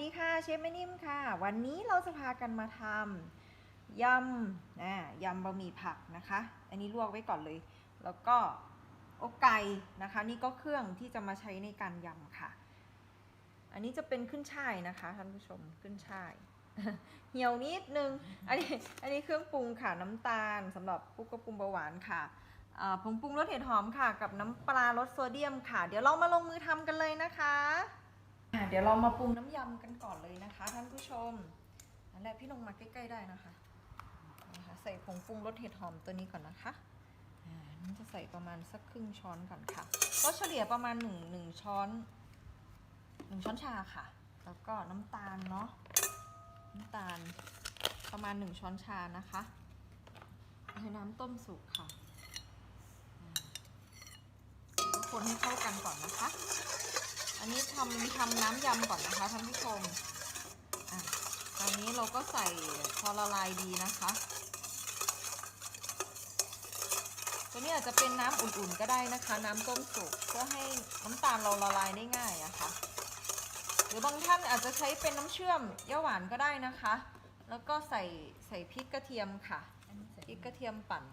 ดีค่ะเชฟแม่นิ่มค่ะ วันนี้เราจะพากันมาทำยำนะยำบะหมี่ผักนะคะ อันนี้ลวกไว้ก่อนเลย แล้วก็อกไก่นะคะ นี่ก็เครื่องที่จะมาใช้ในการยำค่ะ อันนี้จะเป็นขึ้นช่ายนะคะท่านผู้ชมขึ้นช่ายเหี่ยวนิดนึงอันนี้อันนี้เครื่องปรุงค่ะน้ำตาลสำหรับผู้ควบคุมเบาหวานค่ะผงปรุงรสเห็ดหอมค่ะ กับน้ำปลารสโซเดียมค่ะ เดี๋ยวเรามาลงมือทำกันเลยนะคะ เดี๋ยวเรามาปรุงน้ำยำกันก่อนเลยนะคะ ท่านผู้ชมนั่นแหละพี่ลงมาใกล้ๆได้นะคะนะคะ ใส่ผงปรุงรสเห็ดหอมตัวนี้ก่อนนะคะอ่านี่จะใส่ประมาณสักครึ่งช้อนก่อนค่ะ ก็เฉลี่ยประมาณหนึ่งหนึ่งช้อนหนึ่งช้อนชาค่ะ แล้วก็น้ำตาลเนาะน้ำตาลประมาณ1ช้อนชานะคะใช้น้ำต้มสุกค่ะคนให้เข้ากันก่อนนะคะ ทำทำน้ำยำก่อนนะคะท่านผู้ชมอะตอนนี้เราก็ใส่พอละลายดีนะคะ ตัวนี้อาจจะเป็นน้ำอุ่นๆก็ได้นะคะ น้ำต้มสุกเพื่อให้น้ำตาลเราละลายได้ง่ายอะคะ หรือบางท่านอาจจะใช้เป็นน้ำเชื่อมเย่าหวานก็ได้นะคะ แล้วก็ใส่ใส่พริกกระเทียมค่ะพริกกระเทียมปั่น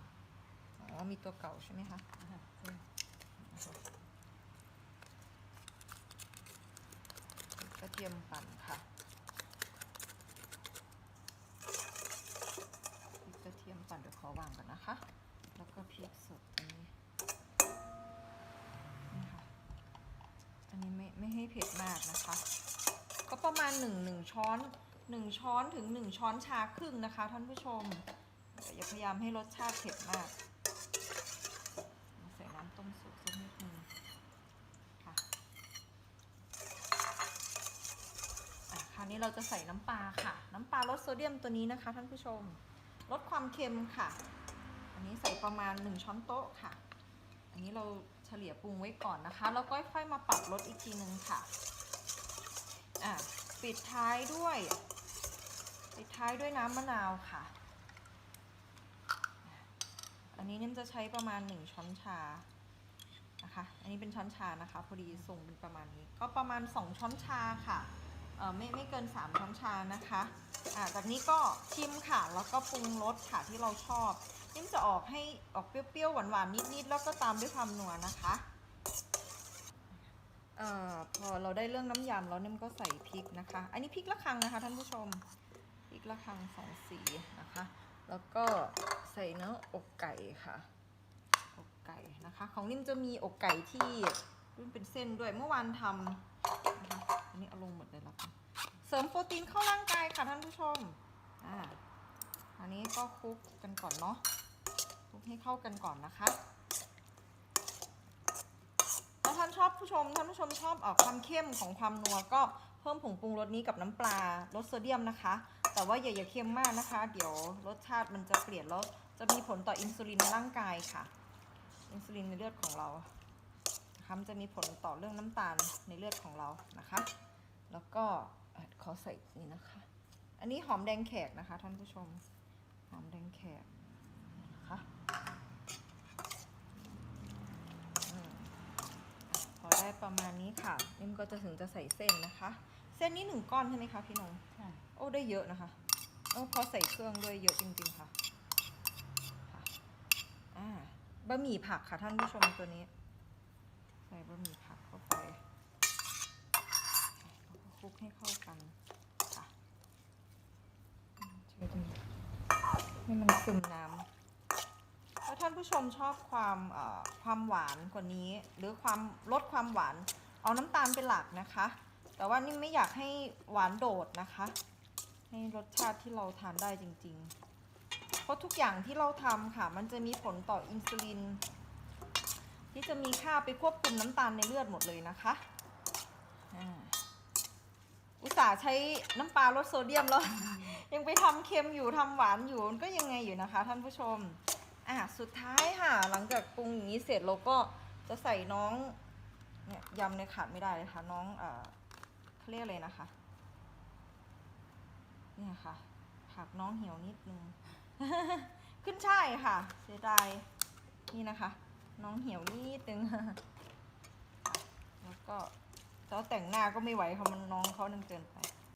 อ๋อมีตัวเก่าใช่ไหมคะ อ่าใส่ พริกกระ เทียมปั่นค่ะพริกกระเทียมปั่นเดี๋ยวขอวางก่อนนะคะ แล้วก็พริกสดอันนี้นี่ค่ะ อันนี้ไม่ไม่ให้เผ็ดมากนะคะ ก็ประมาณหนึ่งหนึ่งช้อนหนึ่งช้อนถึงหนึ่งช้อนชาครึ่งนะคะท่านผู้ชมอย่าพยายามให้รสชาติเผ็ดมาก ใส่น้ำต้มสุกสักนิดนึงค่ะอะ คราวนี้ เราจะใส่น้ำปลาค่ะ น้ำปลาลดโซเดียมตัวนี้นะคะท่านผู้ชม ลดความเค็มค่ะ อันนี้ใส่ประมาณ 1 ช้อนโต๊ะค่ะ อันนี้เราเฉลี่ยปรุงไว้ก่อนนะคะ แล้วก็ค่อยมาปรับรสอีกทีนึงค่ะ อะปิดท้ายด้วย ปิดท้ายด้วยน้ำมะนาวค่ะ อันนี้นิ่มจะใช้ประมาณ 1 ช้อนชานะคะ อันนี้เป็นช้อนชานะคะ พอดีส่งเป็นประมาณนี้ ก็ประมาณ 2 ช้อนชาค่ะ ไม่ไม่เกิน 3 ช้อนชานะคะอ่าจากนี้ก็ชิมค่ะ แล้วก็ปรุงรสค่ะที่เราชอบนิ่มจะออกให้ออกเปรี้ยวๆหวานๆนิดๆแล้วก็ตามด้วยความนัวนะคะเอ่อพอเราได้เรื่องน้ำยำแล้วนิ่มก็ใส่พริกนะคะ อันนี้พริกละคังนะคะท่านผู้ชมพริกละคังสองสีนะคะ แล้วก็ใส่เนื้ออกไก่ค่ะอกไก่นะคะ ของนิ่มจะมีอกไก่ที่รุ่นเป็นเส้นด้วยเมื่อวานทำนะคะ ริมโปรตีนเข้าร่างกายค่ะท่านผู้ชม อ่า อันนี้ก็คลุกกันก่อนเนาะ คลุกให้เข้ากันก่อนนะคะถ้าท่านชอบผู้ชม ท่านผู้ชมชอบออกความเข้มของความนัวก็เพิ่มผงปรุงรสนี้กับน้ำปลาลดโซเดียมนะคะ แต่ว่าอย่าอย่าเค็มมากนะคะ เดี๋ยวรสชาติมันจะเปลี่ยนแล้วจะมีผลต่ออินซูลินในร่างกายค่ะ อินซูลินในเลือดของเรานะคะมันจะมีผลต่อเรื่องน้ำตาลในเลือดของเรานะคะ แล้วก็ ขอใส่นี่นะคะ อันนี้หอมแดงแขกนะคะ ท่านผู้ชม หอมแดงแขกนะคะอืมอะพอได้ประมาณนี้ค่ะนิ่มก็จะถึงจะใส่เส้นนะคะ เส้นนี้หนึ่งก้อนใช่ไหมคะพี่นงใช่โอ้ได้เยอะนะคะโอ้พอใส่เครื่องด้วยเยอะจริงๆค่ะค่ะอ่าบะหมี่ผักค่ะท่านผู้ชมตัวนี้ ใส่บะหมี่ผักเข้าไปแคลุกให้เข้ากันค่ะช่วยดูให้มันซึมน้ำถ้าท่านผู้ชมชอบความความหวานกว่านี้ หรือความลดความหวาน เอาน้ำตาลเป็นหลักนะคะ แต่ว่านี่ไม่อยากให้หวานโดดนะคะ ให้รสชาติที่เราทานได้จริง ๆ เพราะทุกอย่างที่เราทำค่ะ มันจะมีผลต่ออินซูลินที่จะมีค่าไปควบคุมน้ำตาลในเลือดหมดเลยนะคะ อ่า อุตส่าห์ใช้น้ำปลาลดโซเดียมแล้ว ยังไปทำเค็มอยู่ทำหวานอยู่มันก็ยังไงอยู่นะคะ ท่านผู้ชมอะสุดท้ายค่ะ หลังจากปรุงอย่างนี้เสร็จเราก็จะใส่น้องเนี่ยยำเนี่ยขาดไม่ได้เลยค่ะ น้องเอ่อเขาเรียกอะไรนะคะ เนี่ยค่ะ ผักน้องเหี่ยวนิดนึง ขึ้นช่ายค่ะ เสียดายนี่นะคะ น้องเหี่ยวนิดนึงค่ะแล้วก็ แล้วแต่งหน้าก็ไม่ไหวเขามันน้องเขานึงเกินไป